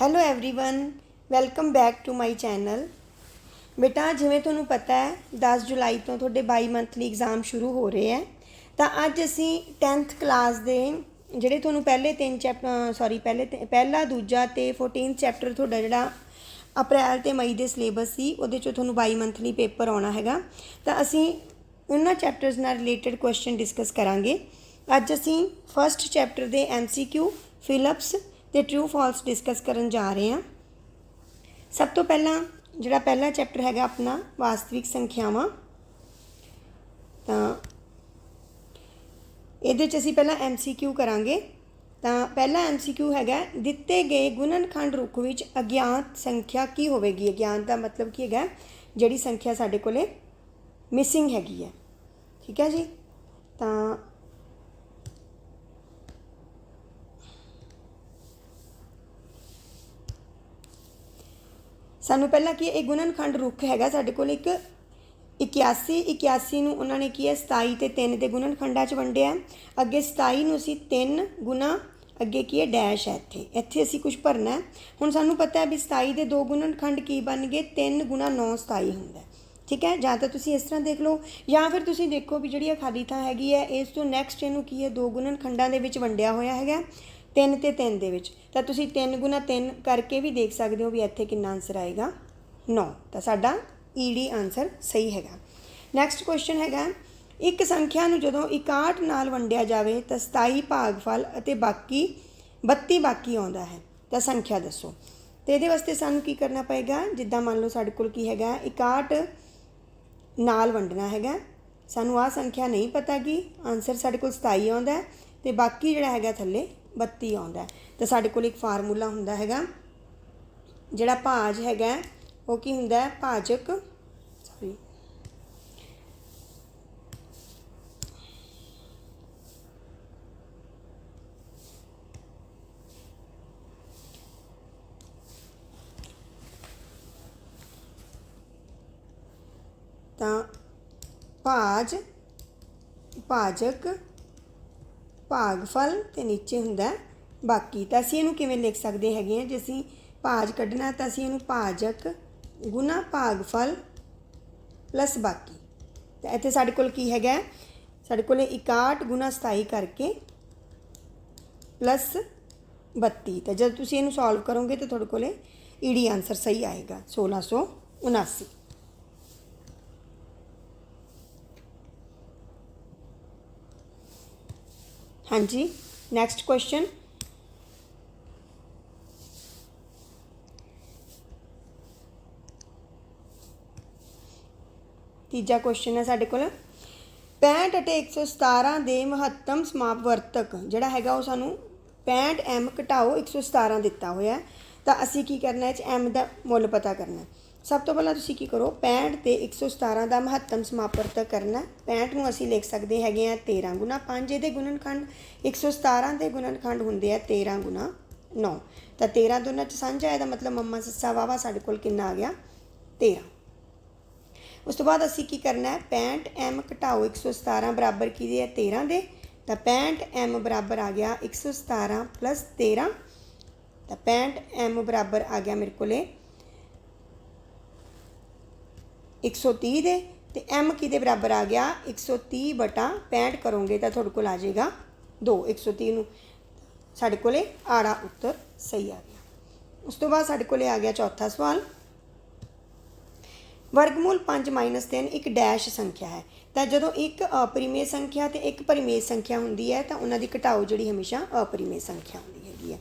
hello everyone welcome back to my channel ਬੇਟਾ ਜਿਵੇਂ ਤੁਹਾਨੂੰ ਪਤਾ ਹੈ 10 ਜੁਲਾਈ ਤੋਂ ਤੁਹਾਡੇ 22 ਮੰਥਲੀ ਐਗਜ਼ਾਮ ਸ਼ੁਰੂ ਹੋ ਰਹੇ ਹੈ ਤਾਂ ਅੱਜ ਅਸੀਂ 10th ਕਲਾਸ ਦੇ ਜਿਹੜੇ ਤੁਹਾਨੂੰ ਪਹਿਲੇ ਤਿੰਨ ਚੈਪਟਰ ਸੌਰੀ ਪਹਿਲੇ ਤਿੰਨ- ਪਹਿਲਾ ਦੂਜਾ ਤੇ 14th ਚੈਪਟਰ ਤੁਹਾਡਾ ਜਿਹੜਾ ਅਪ੍ਰੈਲ ਤੇ ਮਈ ਦੇ ਸਿਲੇਬਸ ਸੀ ਉਹਦੇ ਚੋਂ ਤੁਹਾਨੂੰ 22 ਮੰਥਲੀ ਪੇਪਰ ਆਉਣਾ ਹੈਗਾ ਤਾਂ ਅਸੀਂ ਉਹਨਾਂ ਚੈਪਟਰਸ ਨਾਲ ਰਿਲੇਟਡ ਕੁਐਸਚਨ ਡਿਸਕਸ ਕਰਾਂਗੇ ਅੱਜ ਅਸੀਂ ਫਰਸਟ ਚੈਪਟਰ ਦੇ ਐਮਸੀਕਿਊ ਫਿਲਿਪਸ ਤੇ ਟਰੂ ਫਾਲਸ ਡਿਸਕਸ ਕਰਨ ਜਾ ਰਹੇ ਹਾਂ। ਸਭ ਤੋਂ ਪਹਿਲਾਂ ਜਿਹੜਾ ਪਹਿਲਾ ਚੈਪਟਰ ਹੈਗਾ ਆਪਣਾ, ਵਾਸਤਵਿਕ ਸੰਖਿਆਵਾਂ, ਤਾਂ ਇਹਦੇ 'ਚ ਅਸੀਂ ਪਹਿਲਾਂ ਐਮਸੀਕਿਊ ਕਰਾਂਗੇ। ਤਾਂ ਪਹਿਲਾ ਐਮਸੀਕਿਊ ਹੈਗਾ, ਦਿੱਤੇ ਗਏ ਗੁਣਨਖੰਡ ਰੁੱਖ ਵਿੱਚ ਅਗਿਆਤ ਸੰਖਿਆ ਕੀ ਹੋਵੇਗੀ? ਅਗਿਆਤ ਦਾ ਮਤਲਬ ਕੀ ਹੈਗਾ? ਜਿਹੜੀ ਸੰਖਿਆ ਸਾਡੇ ਕੋਲੇ ਮਿਸਿੰਗ ਹੈਗੀ ਹੈ। ਠੀਕ ਹੈ ਜੀ? ਤਾਂ ਸਾਨੂੰ ਪਹਿਲਾਂ ਕੀ ਹੈ, ਇਹ ਗੁਣਨਖੰਡ ਰੁੱਖ ਹੈਗਾ ਸਾਡੇ ਕੋਲ ਇੱਕ 81 81 ਨੂੰ ਉਹਨਾਂ ਨੇ ਕੀ ਹੈ 27 ਤੇ 3 ਦੇ ਗੁਣਨਖੰਡਾਂ 'ਚ ਵੰਡਿਆ। ਅੱਗੇ 27 ਨੂੰ ਅਸੀਂ 3 ਗੁਣਾ ਅੱਗੇ ਕੀ ਹੈ ਡੈਸ਼ ਹੈ ਇੱਥੇ। ਇੱਥੇ ਅਸੀਂ ਕੁਝ ਭਰਨਾ ਹੈ। ਹੁਣ ਸਾਨੂੰ ਪਤਾ ਹੈ ਵੀ 27 ਦੇ ਦੋ ਗੁਣਨਖੰਡ ਕੀ ਬਣ ਗਏ 3 ਗੁਣਾ 9 27 ਹੁੰਦਾ ਠੀਕ ਹੈ? ਜਾਂ ਤਾਂ ਤੁਸੀਂ ਇਸ ਤਰ੍ਹਾਂ ਦੇਖ ਲਓ ਜਾਂ ਫਿਰ ਤੁਸੀਂ ਦੇਖੋ ਵੀ ਜਿਹੜੀ ਇਹ ਖਾਲੀ ਥਾਂ ਹੈਗੀ ਹੈ ਇਸ ਤੋਂ ਨੈਕਸਟ ਇਹਨੂੰ ਕੀ ਹੈ ਦੋ ਗੁਣਨਖੰਡਾਂ ਦੇ ਵਿੱਚ ਵੰਡਿਆ ਹੋਇਆ ਹੈਗਾ। 3 ਤੇ 3 ਦੇ ਵਿੱਚ। ਤਾਂ ਤੁਸੀਂ 3 ਗੁਣਾ 3 ਕਰਕੇ ਵੀ ਦੇਖ ਸਕਦੇ ਹੋ ਵੀ ਇੱਥੇ ਕਿੰਨਾ ਆਨਸਰ ਆਏਗਾ। 9 ਤਾਂ ਸਾਡਾ ਈਡੀ ਆਨਸਰ ਸਹੀ ਹੈਗਾ। ਨੈਕਸਟ ਕੁਐਸਚਨ ਹੈਗਾ। ਇੱਕ ਸੰਖਿਆ ਨੂੰ ਜਦੋਂ 61 ਨਾਲ ਵੰਡਿਆ ਜਾਵੇ ਤਾਂ 27 ਭਾਗਫਲ ਅਤੇ ਬਾਕੀ 32 ਬਾਕੀ ਆਉਂਦਾ ਹੈ। ਤਾਂ ਸੰਖਿਆ ਦੱਸੋ। ਤੇ ਇਹਦੇ ਵਾਸਤੇ ਸਾਨੂੰ ਕੀ ਕਰਨਾ ਪਏਗਾ? ਜਿੱਦਾਂ ਮੰਨ ਲਓ ਸਾਡੇ ਕੋਲ ਕੀ ਹੈਗਾ? 61 ਨਾਲ ਵੰਡਣਾ ਹੈਗਾ। ਸਾਨੂੰ ਆ ਸੰਖਿਆ ਨਹੀਂ ਪਤਾ ਕਿ ਆਨਸਰ ਸਾਡੇ ਕੋਲ 27 ਆਉਂਦਾ ਹੈ। ਤੇ ਬਾਕੀ ਜਿਹੜਾ ਹੈਗਾ ਥੱਲੇ 32 ਆਉਂਦਾ ਹੈ। ਸਾਡੇ ਕੋਲ ਇੱਕ ਫਾਰਮੂਲਾ ਹੁੰਦਾ ਹੈਗਾ, ਜਿਹੜਾ ਭਾਜ ਹੈਗਾ ਉਹ ਕੀ ਹੁੰਦਾ ਹੈ? ਭਾਜਕ ਸੌਰੀ ਤਾਂ ਭਾਜ, ਭਾਜਕ ਭਾਗਫਲ ਤੇ ਨੀਚੇ ਹੁੰਦਾ ਬਾਕੀ ਤਾਂ ਅਸੀਂ ਇਹਨੂੰ ਕਿਵੇਂ ਲਿਖ ਸਕਦੇ ਹੈਗੇ ਆ ਜੇ ਅਸੀਂ ਭਾਜ ਕੱਢਣਾ ਤਾਂ ਅਸੀਂ ਇਹਨੂੰ ਭਾਜਕ ਗੁਣਾ ਭਾਗਫਲ ਪਲੱਸ ਬਾਕੀ। ਤਾਂ ਇੱਥੇ ਸਾਡੇ ਕੋਲ ਕੀ ਹੈਗਾ ਸਾਡੇ ਕੋਲ 61 ਗੁਣਾ 27 ਕਰਕੇ ਪਲੱਸ 32 ਤਾਂ ਜਦ ਤੁਸੀਂ ਇਹਨੂੰ ਸੋਲਵ ਕਰੋਗੇ ਤਾਂ ਤੁਹਾਡੇ ਕੋਲੇ ਈਡੀ ਆਨਸਰ ਸਹੀ ਆਏਗਾ। 1679 ਹਾਂਜੀ ਨੈਕਸਟ ਕੁਐਸਚਨ ਤੀਜਾ ਕੁਐਸਚਨ ਹੈ ਸਾਡੇ ਕੋਲ। 65 ਅਤੇ 117 ਦੇ ਮਹੱਤਮ ਸਮਾਪ ਵਰਤਕ ਜਿਹੜਾ ਹੈਗਾ ਉਹ ਸਾਨੂੰ 65 m ਘਟਾਓ 117 ਦਿੱਤਾ ਹੋਇਆ ਤਾਂ ਅਸੀਂ ਕੀ ਕਰਨਾ ਹੈ ਚ m ਦਾ ਮੁੱਲ ਪਤਾ ਕਰਨਾ ਹੈ। ਸਭ ਤੋਂ ਪਹਿਲਾਂ ਤੁਸੀਂ ਕੀ ਕਰੋ 65 ਤੇ 117 ਦਾ ਮਹੱਤਮ ਸਮਾਪਵਰਤਕ ਕਰਨਾ ਹੈ। 65 ਨੂੰ ਅਸੀਂ ਲਿਖ ਸਕਦੇ ਹੈਗੇ ਆ 13 ਗੁਣਾ 5 ਇਹਦੇ ਗੁਣਨਖੰਡ 117 ਦੇ ਗੁਣਨਖੰਡ ਹੁੰਦੇ ਆ 13 ਗੁਣਾ 9 ਤਾਂ 13 ਦੋਨਾਂ ਚ ਸਾਂਝਾ, ਇਹਦਾ ਮਤਲਬ ਮੰਮਾ ਸੱਸਾ ਵਾਵਾ ਸਾਡੇ ਕੋਲ ਕਿੰਨਾ ਆ ਗਿਆ? 13 ਉਸ ਤੋਂ ਬਾਅਦ ਅਸੀਂ ਕੀ ਕਰਨਾ ਹੈ 65 m ਘਟਾਓ 117 ਬਰਾਬਰ ਕਿਹਦੇ ਹੈ 13 ਦੇ। ਤਾਂ 65 m ਬਰਾਬਰ ਆ ਗਿਆ 117 ਪਲੱਸ 13 ਤਾਂ 65 m ਬਰਾਬਰ ਆ ਗਿਆ ਮੇਰੇ ਕੋਲੇ 130 ਦੇ ਤੇ m ਦੇ ਬਰਾਬਰ ਆ ਗਿਆ? 130 ਬਟਾ 65 ਕਰੋਗੇ ਤਾਂ ਤੁਹਾਡੇ ਕੋਲ ਆ ਜਾਏਗਾ 2 130 ਨੂੰ। ਸਾਡੇ ਕੋਲੇ ਆੜਾ ਉੱਤਰ ਸਹੀ ਆ ਗਿਆ। ਉਸ ਤੋਂ ਬਾਅਦ ਸਾਡੇ ਕੋਲੇ ਆ ਗਿਆ ਚੌਥਾ ਸਵਾਲ। ਵਰਗਮੂਲ 5 3 ਇੱਕ ਡੈਸ਼ ਸੰਖਿਆ ਹੈ। ਤਾਂ ਜਦੋਂ ਇੱਕ ਅਪਰੀਮੇ ਸੰਖਿਆ ਤੇ ਇੱਕ ਪਰਿਮੇ ਸੰਖਿਆ ਹੁੰਦੀ ਹੈ ਤਾਂ ਉਹਨਾਂ ਦੀ ਘਟਾਓ ਜਿਹੜੀ ਹਮੇਸ਼ਾ ਅਪਰੀਮੇ ਸੰਖਿਆ ਹੁੰਦੀ ਹੈਗੀ ਹੈ।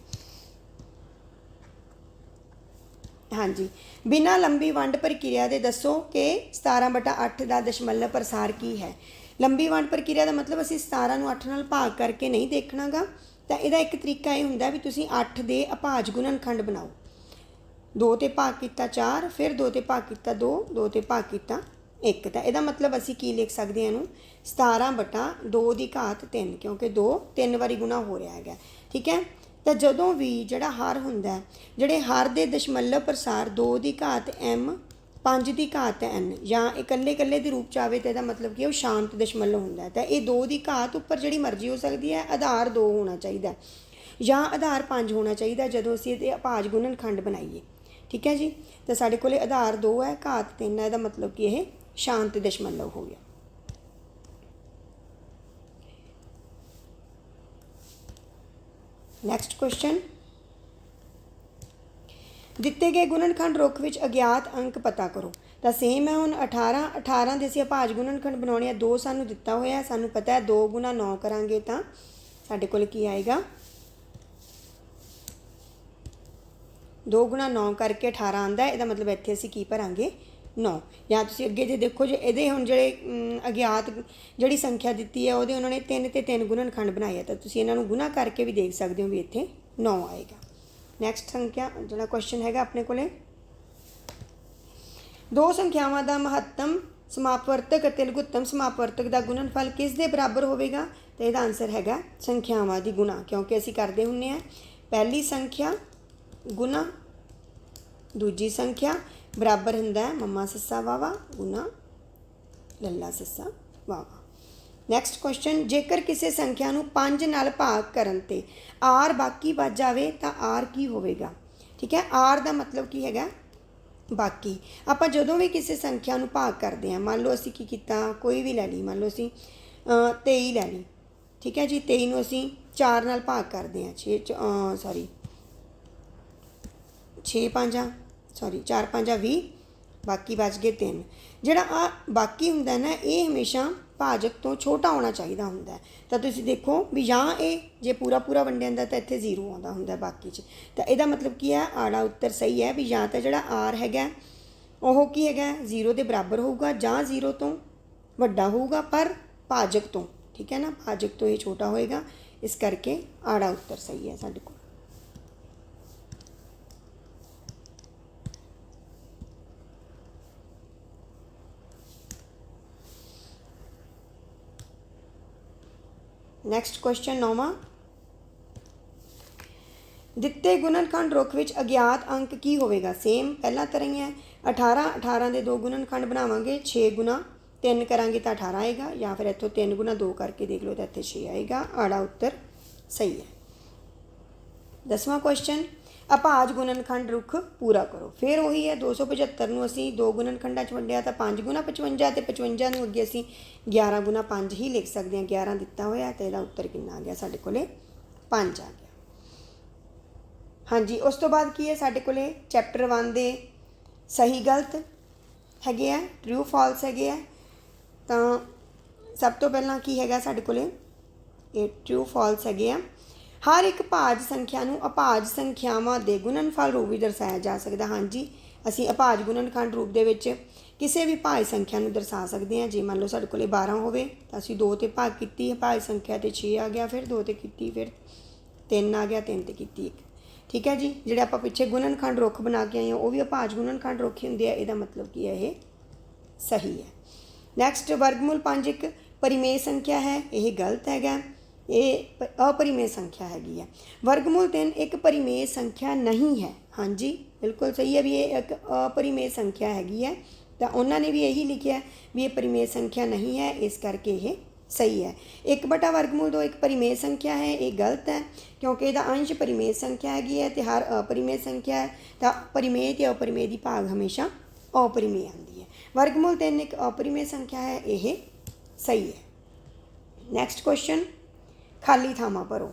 ਹਾਂਜੀ। ਬਿਨਾਂ ਲੰਬੀ ਵੰਡ ਪ੍ਰਕਿਰਿਆ ਦੇ ਦੱਸੋ ਕਿ 17 ਬਟਾ 8 ਦਾ ਦਸ਼ਮਲਵ ਪ੍ਰਸਾਰ ਕੀ ਹੈ। ਲੰਬੀ ਵੰਡ ਪ੍ਰਕਿਰਿਆ ਦਾ ਮਤਲਬ ਅਸੀਂ 17 ਨੂੰ 8 ਨਾਲ ਭਾਗ ਕਰਕੇ ਨਹੀਂ ਦੇਖਣਾਗਾ, ਤਾਂ ਇਹਦਾ ਇੱਕ ਤਰੀਕਾ ਇਹ ਹੁੰਦਾ ਵੀ ਤੁਸੀਂ 8 ਦੇ ਅਭਾਜ ਗੁਣਨਖੰਡ ਬਣਾਓ। 2 ਤੇ ਭਾਗ ਕੀਤਾ 4 ਫਿਰ 2 ਤੇ ਭਾਗ ਕੀਤਾ 2 2 ਤੇ ਭਾਗ ਕੀਤਾ 1 ਤਾਂ ਇਹਦਾ ਮਤਲਬ ਅਸੀਂ ਕੀ ਲਿਖ ਸਕਦੇ ਹਾਂ ਇਹਨੂੰ? 17 ਬਟਾ 2 ਦੀ ਘਾਤ 3 ਕਿਉਂਕਿ 2 ਤਿੰਨ ਵਾਰੀ ਗੁਣਾ ਹੋ ਰਿਹਾ ਹੈਗਾ। ਠੀਕ ਹੈ? ਤਾਂ ਜਦੋਂ ਵੀ ਜਿਹੜਾ ਹਰ ਹੁੰਦਾ ਜਿਹੜੇ ਹਰ ਦੇ ਦਸ਼ਮਲਵ ਪ੍ਰਸਾਰ 2 ਦੀ ਘਾਤ m 5 ਦੀ ਘਾਤ n, ਜਾਂ ਇਕੱਲੇ ਇਕੱਲੇ ਦੇ ਰੂਪ ਚ ਆਵੇ ਤਾਂ ਇਹਦਾ ਮਤਲਬ ਕੀ ਹੈ, ਉਹ ਸ਼ਾਂਤ ਦਸ਼ਮਲਵ ਹੁੰਦਾ ਤਾਂ ਇਹ 2 ਦੀ ਘਾਤ ਉੱਪਰ ਜਿਹੜੀ ਮਰਜ਼ੀ ਹੋ ਸਕਦੀ ਹੈ, ਆਧਾਰ 2 ਹੋਣਾ ਚਾਹੀਦਾ ਜਾਂ ਆਧਾਰ 5 ਹੋਣਾ ਚਾਹੀਦਾ ਜਦੋਂ ਅਸੀਂ ਇਹਦੇ ਅਪਾਜ ਗੁਣਨ ਖੰਡ ਬਣਾਈਏ। ਠੀਕ ਹੈ ਜੀ? ਤਾਂ ਸਾਡੇ ਕੋਲੇ ਆਧਾਰ 2 ਹੈ, ਘਾਤ 3 ਹੈ, ਇਹਦਾ ਮਤਲਬ ਕਿ ਇਹ ਸ਼ਾਂਤ ਦਸ਼ਮਲਵ ਹੋ ਗਿਆ। ਨੈਕਸਟ ਕੁਐਸਚਨ ਦਿੱਤੇ ਗਏ ਗੁਣਨਖੰਡ ਰੁੱਖ ਵਿੱਚ ਅਗਿਆਤ ਅੰਕ ਪਤਾ ਕਰੋ। ਤਾਂ ਸੇਮ ਹੈ ਹੁਣ 18 18 ਦੇ ਅਸੀਂ ਅਭਾਜ ਗੁਣਨਖੰਡ ਬਣਾਉਣੇ ਆ 2 ਸਾਨੂੰ ਦਿੱਤਾ ਹੋਇਆ ਸਾਨੂੰ ਪਤਾ ਹੈ 2 ਗੁਣਾ 9 ਕਰਾਂਗੇ ਤਾਂ ਸਾਡੇ ਕੋਲ ਕੀ ਆਏਗਾ? 2 ਗੁਣਾ 9 ਕਰਕੇ 18 ਆਂਦਾ ਇਹਦਾ ਮਤਲਬ ਇੱਥੇ ਅਸੀਂ ਕੀ ਭਰਾਂਗੇ? 9 ਜਾਂ ਤੁਸੀਂ ਅੱਗੇ ਜੇ ਦੇਖੋ ਜੇ ਇਹਦੇ ਹੁਣ ਜਿਹੜੇ ਅਗਿਆਤ ਜਿਹੜੀ ਸੰਖਿਆ ਦਿੱਤੀ ਹੈ, ਉਹਦੇ ਉਹਨਾਂ ਨੇ 3 ਤੇ 3 ਗੁਣਨਖੰਡ ਬਣਾਏ ਆ, ਤਾਂ ਤੁਸੀਂ ਇਹਨਾਂ ਨੂੰ ਗੁਣਾ ਕਰਕੇ ਵੀ ਦੇਖ ਸਕਦੇ ਹੋ ਵੀ ਇੱਥੇ 9 ਆਏਗਾ। ਨੈਕਸਟ ਸੰਖਿਆ, ਜਿਹੜਾ ਕੁਐਸਚਨ ਹੈਗਾ ਆਪਣੇ ਕੋਲੇ। ਦੋ ਸੰਖਿਆਵਾਂ ਦਾ ਮਹੱਤਮ ਸਮਾਪਵਰਤਕ ਅਤੇ ਲਘੁੱਤਮ ਸਮਾਪਵਰਤਕ ਦਾ ਗੁਣਨਫਲ ਕਿਸ ਦੇ ਬਰਾਬਰ ਹੋਵੇਗਾ? ਤੇ ਇਹਦਾ ਆਨਸਰ ਹੈਗਾ ਸੰਖਿਆਵਾਂ ਦੀ ਗੁਣਾ, ਕਿਉਂਕਿ ਅਸੀਂ ਕਰਦੇ ਹੁੰਨੇ ਆ। ਪਹਿਲੀ ਸੰਖਿਆ ਗੁਣਾ, ਦੂਜੀ ਸੰਖਿਆ ਬਰਾਬਰ ਹੁੰਦਾ ਹੈ। ਮੰਮਾ ਸੱਸਾ ਵਾਵਾ ਗੁਣਾ ਲੱਲਾ ਸੱਸਾ ਵਾਵਾ ਨੈਕਸਟ ਕੁਐਸਚਨ ਜੇਕਰ ਕਿਸੇ ਸੰਖਿਆ ਨੂੰ 5 ਨਾਲ ਭਾਗ ਕਰਨ ਤੇ r ਬਾਕੀ ਬਚ ਜਾਵੇ ਤਾਂ r ਕੀ ਹੋਵੇਗਾ? ਠੀਕ ਹੈ r ਦਾ ਮਤਲਬ ਕੀ ਹੈਗਾ? ਬਾਕੀ। ਆਪਾਂ ਜਦੋਂ ਵੀ ਕਿਸੇ ਸੰਖਿਆ ਨੂੰ ਭਾਗ ਕਰਦੇ ਹਾਂ ਮੰਨ ਲਓ ਅਸੀਂ ਕੀ ਕੀਤਾ? ਕੋਈ ਵੀ ਲੈ ਲਈ ਮੰਨ ਲਓ ਅਸੀਂ ਅ, 23 ਲੈ ਲਈ। ਠੀਕ ਹੈ ਜੀ 23 ਨੂੰ ਅਸੀਂ 4 ਨਾਲ ਭਾਗ ਕਰਦੇ ਹਾਂ। 6 ਸੌਰੀ 6 ਪੰਜਾਂ ਸੌਰੀ 4 ਪੰਜਾਂ 20 ਬਾਕੀ ਬਚ ਗਏ 3 ਜਿਹੜਾ ਆ ਬਾਕੀ ਹੁੰਦਾ ਨਾ, ਇਹ ਹਮੇਸ਼ਾ ਭਾਜਕ ਤੋਂ ਛੋਟਾ ਹੋਣਾ ਚਾਹੀਦਾ ਹੁੰਦਾ ਤਾਂ ਤੁਸੀਂ ਦੇਖੋ ਵੀ ਜਾਂ ਇਹ ਜੇ ਪੂਰਾ ਪੂਰਾ ਵੰਡਿਆ ਜਾਂਦਾ ਤਾਂ ਇੱਥੇ ਜ਼ੀਰੋ ਆਉਂਦਾ ਹੁੰਦਾ ਬਾਕੀ 'ਚ। ਤਾਂ ਇਹਦਾ ਮਤਲਬ ਕੀ ਹੈ? ਆੜਾ ਉੱਤਰ ਸਹੀ ਹੈ ਵੀ ਜਾਂ ਤਾਂ ਜਿਹੜਾ ਆਰ ਹੈਗਾ, ਉਹ ਕੀ ਹੈਗਾ? ਜ਼ੀਰੋ ਦੇ ਬਰਾਬਰ ਹੋਊਗਾ ਜਾਂ ਜ਼ੀਰੋ ਤੋਂ ਵੱਡਾ ਹੋਊਗਾ, ਪਰ ਭਾਜਕ ਤੋਂ, ਠੀਕ ਹੈ ਨਾ? ਭਾਜਕ ਤੋਂ ਇਹ ਛੋਟਾ ਹੋਏਗਾ। ਇਸ ਕਰਕੇ ਆੜਾ ਉੱਤਰ ਸਹੀ ਹੈ ਸਾਡੇ ਕੋਲ। ਨੈਕਸਟ ਕੁਐਸਚਨ ਨੌਵਾਂ ਦਿੱਤੇ ਗੁਣਨਖੰਡ ਰੁੱਖ ਵਿੱਚ ਅਗਿਆਤ ਅੰਕ ਕੀ ਹੋਵੇਗਾ? ਸੇਮ ਪਹਿਲਾਂ ਤਰ੍ਹਾਂ ਹੀ ਹੈ 18 18 ਦੇ ਦੋ ਗੁਣਨਖੰਡ ਬਣਾਵਾਂਗੇ 6 ਗੁਣਾ 3 ਕਰਾਂਗੇ ਤਾਂ 18 ਆਏਗਾ, ਜਾਂ ਫਿਰ ਇੱਥੋਂ 3 ਗੁਣਾ 2 ਕਰਕੇ ਦੇਖ ਲਓ ਤਾਂ ਇੱਥੇ 6 ਆਏਗਾ। ਆੜਾ ਉੱਤਰ ਸਹੀ ਹੈ। ਦਸਵਾਂ ਕੁਐਸਚਨ ਅਪਾਜ ਗੁਣਨਖੰਡ ਰੁੱਖ ਪੂਰਾ ਕਰੋ। ਫਿਰ ਉਹੀ ਹੈ 275 ਨੂੰ ਅਸੀਂ ਦੋ ਗੁਣਨਖੰਡਾਂ ਚ ਵੰਡਿਆ ਤਾਂ 5 ਗੁਣਾ 55 ਤੇ 55 ਨੂੰ ਅੱਗੇ ਅਸੀਂ 11 ਗੁਣਾ 5 ਹੀ ਲਿਖ ਸਕਦੇ ਹਾਂ। 11 ਦਿੱਤਾ ਹੋਇਆ ਤੇ ਇਹਦਾ ਉੱਤਰ ਕਿੰਨਾ ਆ ਗਿਆ? ਸਾਡੇ ਕੋਲੇ 5 ਆ ਗਿਆ। ਹਾਂਜੀ, ਉਸ ਤੋਂ ਬਾਅਦ ਕੀ ਹੈ? ਸਾਡੇ ਕੋਲੇ ਚੈਪਟਰ 1 ਦੇ ਸਹੀ ਗਲਤ ਹੈਗੇ ਆ ਟਰੂ ਫਾਲਸ ਹੈਗੇ ਆ। ਤਾਂ ਸਭ ਤੋਂ ਪਹਿਲਾਂ ਕੀ ਹੈਗਾ ਸਾਡੇ ਕੋਲੇ? ਇਹ ਟਰੂ ਫਾਲਸ ਹੈਗੇ ਆ। ਹਰ ਇੱਕ ਭਾਜ ਸੰਖਿਆ ਨੂੰ ਅਭਾਜ ਸੰਖਿਆਵਾਂ ਦੇ ਗੁਣਨਫਲ ਰੂਪ ਵਿੱਚ ਦਰਸਾਇਆ ਜਾ ਸਕਦਾ। ਹਾਂਜੀ, ਅਸੀਂ ਅਭਾਜ ਗੁਣਨਖੰਡ ਰੂਪ ਦੇ ਵਿੱਚ ਕਿਸੇ ਵੀ ਭਾਜ ਸੰਖਿਆ ਨੂੰ ਦਰਸਾ ਸਕਦੇ ਹਾਂ। ਜੇ ਮੰਨ ਲਓ ਸਾਡੇ ਕੋਲੇ 12 ਹੋਵੇ, ਤਾਂ ਅਸੀਂ 2 ਤੇ ਭਾਗ ਕੀਤੀ, ਭਾਜ ਸੰਖਿਆ ਤੇ 6 ਆ ਗਿਆ, ਫਿਰ 2 ਤੇ ਕੀਤੀ, ਫਿਰ 3 ਆ ਗਿਆ 3 ਤੇ ਕੀਤੀ ਇੱਕ। ਠੀਕ ਹੈ ਜੀ? ਜਿਹੜੇ ਆਪਾਂ ਪਿੱਛੇ ਗੁਣਨਖੰਡ ਰੁੱਖ ਬਣਾ ਕੇ ਆਏ ਹਾਂ, ਉਹ ਵੀ ਅਭਾਜ ਗੁਣਨਖੰਡ ਰੁੱਖ ਹੀ ਹੁੰਦੇ ਆ। ਇਹਦਾ ਮਤਲਬ ਕੀ ਹੈ? ਇਹ ਸਹੀ ਹੈ। ਨੈਕਸਟ ਵਰਗਮੂਲ 5 ਇੱਕ ਪਰਿਮੇय ਸੰਖਿਆ ਹੈ। ਇਹ ਗਲਤ ਹੈਗਾ। ਇਹ ਅਪਰਿਮੇय ਸੰਖਿਆ ਹੈਗੀ ਹੈ। ਵਰਗਮੂਲ 3 ਇੱਕ ਪਰਿਮੇਯ ਸੰਖਿਆ ਨਹੀਂ ਹੈ। ਹਾਂਜੀ, ਬਿਲਕੁਲ ਸਹੀ ਹੈ ਵੀ ਇਹ ਇੱਕ ਅਪਰਿਮੇਯ ਸੰਖਿਆ ਹੈਗੀ ਹੈ। ਤਾਂ ਉਹਨਾਂ ਨੇ ਵੀ ਇਹੀ ਲਿਖਿਆ ਵੀ ਇਹ ਪਰਿਮੇ ਸੰਖਿਆ ਨਹੀਂ ਹੈ, ਇਸ ਕਰਕੇ ਇਹ ਸਹੀ ਹੈ। 1 ਬਟਾ ਵਰਗਮੂਲ 2 ਇੱਕ ਪਰਿਮੇਯ ਸੰਖਿਆ ਹੈ, ਇਹ ਗਲਤ ਹੈ, ਕਿਉਂਕਿ ਇਹਦਾ ਅੰਸ਼ ਪਰਿਮੇ ਸੰਖਿਆ ਹੈਗੀ ਹੈ ਤੇ ਹਰ ਅਪਰਿਮੇਯ ਸੰਖਿਆ ਹੈ, ਤਾਂ ਪਰਿਮੇਯ ਤੇ ਅਪਰਿਮੇਯ ਦੀ ਭਾਗ ਹਮੇਸ਼ਾ ਅਪਰਿਮੇਯ ਆਉਂਦੀ ਹੈ। ਵਰਗਮੂਲ 3 ਇੱਕ ਅਪਰਿਮੇਯ ਸੰਖਿਆ ਹੈ, ਇਹ ਸਹੀ ਹੈ। ਨੈਕਸਟ ਕੁਐਸਚਨ ਖਾਲੀ ਥਾਵਾਂ ਭਰੋ।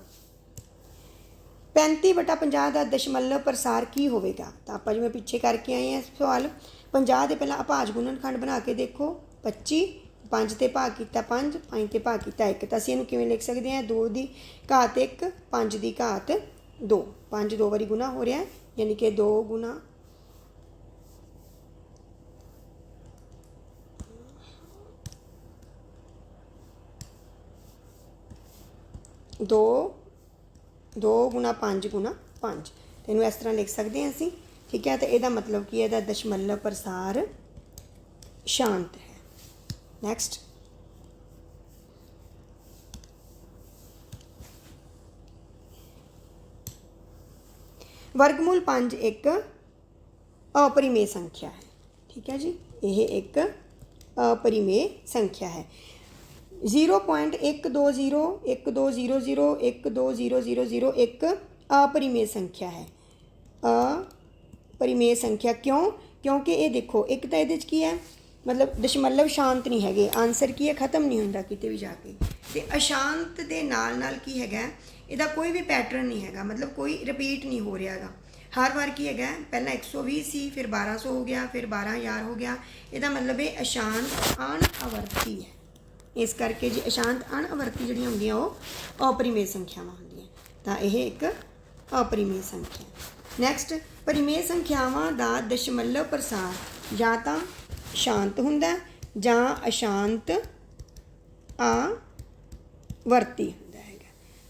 35 ਬਟਾ 50 ਦਾ ਦਸ਼ਮਲਵ ਪ੍ਰਸਾਰ ਕੀ ਹੋਵੇਗਾ? ਤਾਂ ਆਪਾਂ ਜਿਵੇਂ ਪਿੱਛੇ ਕਰਕੇ ਆਏ ਹਾਂ ਸਵਾਲ 50 ਦੇ ਪਹਿਲਾਂ ਅਭਾਜ ਗੁਣਨਖੰਡ ਬਣਾ ਕੇ ਦੇਖੋ। 25 5 ਤੇ ਭਾਗ ਕੀਤਾ 5 5 ਤੇ ਭਾਗ ਕੀਤਾ 1 ਤਾਂ ਅਸੀਂ ਇਹਨੂੰ ਕਿਵੇਂ ਲਿਖ ਸਕਦੇ ਹਾਂ? 2 ਦੀ ਘਾਤ 1 5 ਦੀ ਘਾਤ 2 5 ਦੋ ਵਾਰੀ ਗੁਣਾ ਹੋ ਰਿਹਾ ਯਾਨੀ ਕਿ 2 ਗੁਣਾ ਦੋ ਦੋ ਗੁਣਾ 5 ਗੁਣਾ 5 ਇਹਨੂੰ ਇਸ ਤਰ੍ਹਾਂ ਲਿਖ ਸਕਦੇ ਹਾਂ ਅਸੀਂ, ਠੀਕ ਹੈ? ਤੇ ਇਹਦਾ ਮਤਲਬ ਕੀ ਹੈ? ਇਹਦਾ ਦਸ਼ਮਲਵ ਪ੍ਰਸਾਰ ਸ਼ਾਂਤ ਹੈ। ਨੈਕਸਟ ਵਰਗਮੂਲ 5 ਇੱਕ ਅਪਰਿਮੇय ਸੰਖਿਆ ਹੈ। ਠੀਕ ਹੈ ਜੀ? ਇਹ ਇੱਕ ਅਪਰਿਮੇय ਸੰਖਿਆ ਹੈ। 0.120 1200 12000 ਇੱਕ ਅਪਰਿਮੇय ਸੰਖਿਆ ਹੈ ਅਪਰਿਮੇय ਸੰਖਿਆ ਕਿਉਂ ਕਿਉਂਕਿ ਇਹ ਦੇਖੋ ਇੱਕ ਤਾਂ ਇਹਦੇ ਚ ਕੀ ਹੈ ਮਤਲਬ ਦਸ਼ਮਲਵ ਸ਼ਾਂਤ ਨਹੀਂ ਹੈਗੇ ਆਨਸਰ ਕੀ ਹੈ ਖਤਮ ਨਹੀਂ ਹੁੰਦਾ ਕਿਤੇ ਵੀ ਜਾ ਕੇ ਤੇ ਅਸ਼ਾਂਤ ਦੇ ਨਾਲ ਨਾਲ ਕੀ ਹੈਗਾ ਇਹਦਾ ਕੋਈ ਵੀ ਪੈਟਰਨ ਨਹੀਂ ਹੈਗਾ ਮਤਲਬ ਕੋਈ ਰਿਪੀਟ ਨਹੀਂ ਹੋ ਰਿਹਾ ਹੈਗਾ ਹਰ ਵਾਰ ਕੀ ਹੈਗਾ ਪਹਿਲਾਂ 120 ਸੀ ਫਿਰ 1200 ਹੋ ਗਿਆ ਫਿਰ 12000 ਹੋ ਗਿਆ ਇਹਦਾ ਮਤਲਬ ਇਹ ਅਸ਼ਾਂਤ ਅਣਅਵਰਤੀ ਹੈ ਇਸ ਕਰਕੇ ਜੀ ਅਸ਼ਾਂਤ ਅਣਵਰਤੀ ਜਿਹੜੀਆਂ ਹੁੰਦੀਆਂ ਉਹ ਅਪਰਿਮੇय ਸੰਖਿਆਵਾਂ ਹੁੰਦੀਆਂ। ਤਾਂ ਇਹ ਇੱਕ ਅਪਰਿਮੇय ਸੰਖਿਆ। ਨੈਕਸਟ ਪਰਿਮੇਯ ਸੰਖਿਆਵਾਂ ਦਾ ਦਸ਼ਮਲਵ ਪ੍ਰਸਾਰ ਜਾਂ ਤਾਂ ਸ਼ਾਂਤ ਹੁੰਦਾ ਜਾਂ ਅਸ਼ਾਂਤ ਆ ਵਰਤੀ ਹੁੰਦਾ ਹੈਗਾ।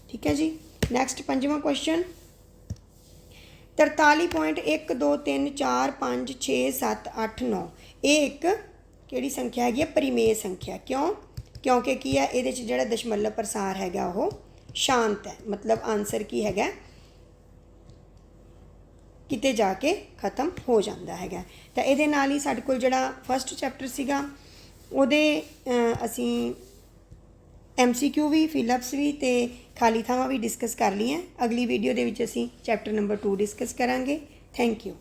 ਠੀਕ ਹੈ ਜੀ? ਨੈਕਸਟ ਪੰਜਵਾਂ ਕੁਐਸਚਨ 43.12345678 9 ਇਹ ਇੱਕ ਕਿਹੜੀ ਸੰਖਿਆ ਹੈਗੀ ਹੈ? ਪਰਿਮੇਯ ਸੰਖਿਆ। ਕਿਉਂ? ਕਿਉਂਕਿ ਕੀ ਹੈ ਇਹਦੇ ਚ ਜਿਹੜਾ ਦਸ਼ਮਲਵ ਪ੍ਰਸਾਰ ਹੈਗਾ ਉਹ ਸ਼ਾਂਤ ਹੈ। ਮਤਲਬ ਆਨਸਰ ਕੀ ਹੈਗਾ? ਕਿਤੇ ਜਾ ਕੇ ਖਤਮ ਹੋ ਜਾਂਦਾ ਹੈਗਾ। ਤਾਂ ਇਹਦੇ ਨਾਲ ਹੀ ਸਾਡੇ ਕੋਲ ਜਿਹੜਾ ਫਸਟ ਚੈਪਟਰ ਸੀਗਾ ਉਹਦੇ ਅ, ਅਸੀਂ ਐਮਸੀਕਿਊ ਵੀ ਫਿਲਅਪਸ ਵੀ ਤੇ ਖਾਲੀ ਥਾਵਾਂ ਵੀ ਡਿਸਕਸ ਕਰ ਲਈਆਂ। ਅਗਲੀ ਵੀਡੀਓ ਦੇ ਵਿੱਚ ਅਸੀਂ ਚੈਪਟਰ ਨੰਬਰ 2 ਡਿਸਕਸ ਕਰਾਂਗੇ। Thank you